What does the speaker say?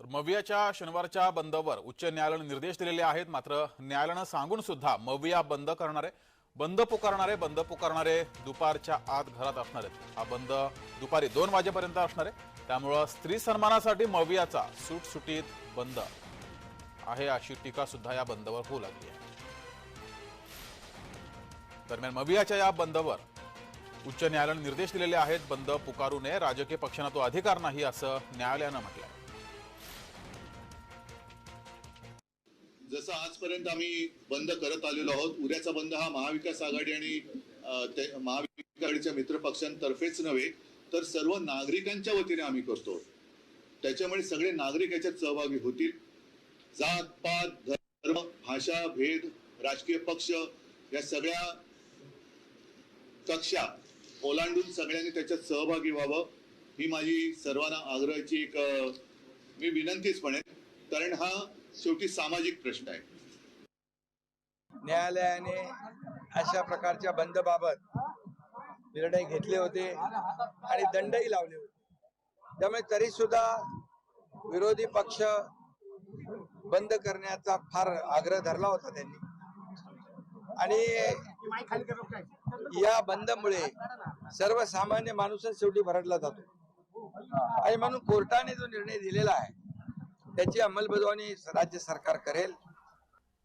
तर मवियाच्या शनिवारच्या बंदवर उच्च न्यायालयाने निर्देश दिलेले आहेत. मात्र न्यायालयानं सांगून सुद्धा मविया बंद करणारे बंद पुकारणारे बंद पुकारणारे दुपारच्या आत घरात असणार आहेत. हा बंद दुपारी दोन वाजेपर्यंत असणार आहे. त्यामुळं स्त्री सन्मानासाठी मवियाचा सुटसुटीत बंद आहे अशी टीका सुद्धा या बंदवर होऊ लागली आहे. दरम्यान मवियाच्या या बंदवर उच्च न्यायालयाने निर्देश दिलेले आहेत. बंद पुकारू नये. राजकीय पक्षांना तो अधिकार नाही असं न्यायालयानं म्हटलंय. जसं आजपर्यंत आम्ही बंद करत आलेलो आहोत उद्याचा बंद हा महाविकास आघाडी आणि महाविकाडीच्या महाविकास आघाडीच्या मित्र पक्षांतर्फेच नव्हे तर सर्व नागरिकांच्या वतीने आम्ही करतो. त्याच्यामुळे सगळे नागरिक याच्यात सहभागी होतील. जात पात धर्म भाषा भेद राजकीय पक्ष या सगळ्या कक्षा ओलांडून सगळ्यांनी त्याच्यात सहभागी व्हावं ही माझी सर्वांना आग्रहाची एक मी विनंतीच म्हणेन. कारण हा शेवटी सामाजिक प्रश्न आहे. न्यायालयाने अशा प्रकारच्या बंदबाबत निर्णय घेतले होते आणि दंडही लावले होते. त्यामुळे तरी सुद्धा विरोधी पक्ष बंद करण्याचा फार आग्रह धरला होता त्यांनी. आणि या बंदमुळे सर्वसामान्य माणूसच शेवटी भरडला जातो. आणि म्हणून कोर्टाने जो निर्णय दिलेला आहे त्याची अंमलबजावणी राज्य सरकार करेल